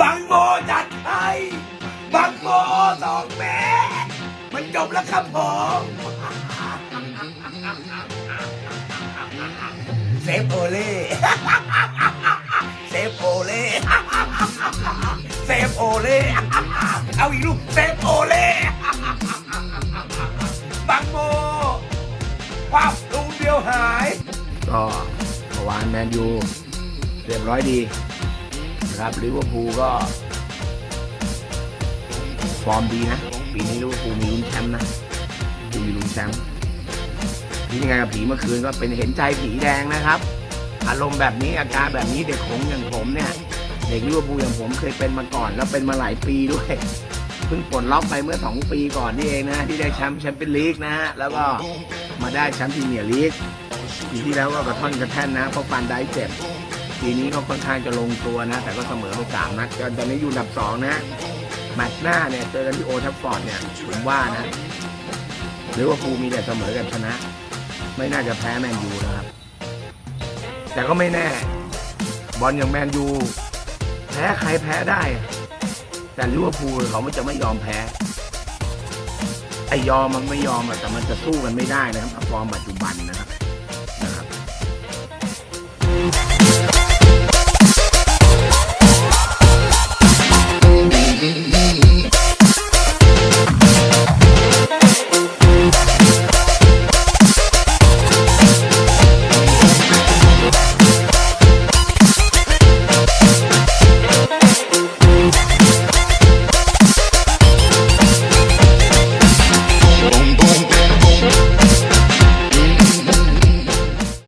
บังโมจัดให้บังโมสองเมตรมันจบแล้วครับผมเซฟโอเล่เซฟโอเล่เซฟโอเล่เอาอีกลูกเซฟโอเล่บังโมวับลูกเดียวหาย ก็วานแมนยูเรียบร้อยดี นะครับลิเวอร์พูลก็ ฟอร์มดีนะ ปีนี้ลิเวอร์พูลมีลุ้นแชมป์นะดูมีลุ้นแชมป์ที่ยังไงกับผีเมื่อคืนก็เป็นเห็นใจผีแดงนะครับ อารมณ์แบบนี้อาการแบบนี้เด็กผมอย่างผมเนี่ย เด็กลิเวอร์พูลอย่างผมเคยเป็นมาก่อน แล้วเป็นมาหลายปีด้วยเพิ่งปลดล็อกไปเมื่อ 2 ปีก่อนนี่เองนะที่ได้แชมป์แชมเปี้ยนลีกนะฮะแล้วก็มาได้แชมป์พรีเมียร์ลีกปีที่แล้วก็กระท่อนกระแท่นนะเพราะฟันได้เจ็บ ปีนี้ก็ค่อนข้างจะลงตัวนะ แต่ก็เสมอไปสามนัดตอนนี้อยู่อันดับสองนะแมตช์หน้าเนี่ยเจอกันที่โอทัฟฟอร์ดเนี่ยผมว่านะหรือว่าภูมีแต่เสมอกับชนะ ไม่น่าจะแพ้แมนยูนะครับ แต่ก็ไม่แน่ บอลอย่างแมนยูแพ้ใครแพ้ได้ แต่ลิเวอร์พูลเขาไม่จะไม่ยอมแพ้ไอยอมมันไม่ยอมอะแต่มันจะสู้กันไม่ได้นะครับฟอร์มปัจจุบันนะครับ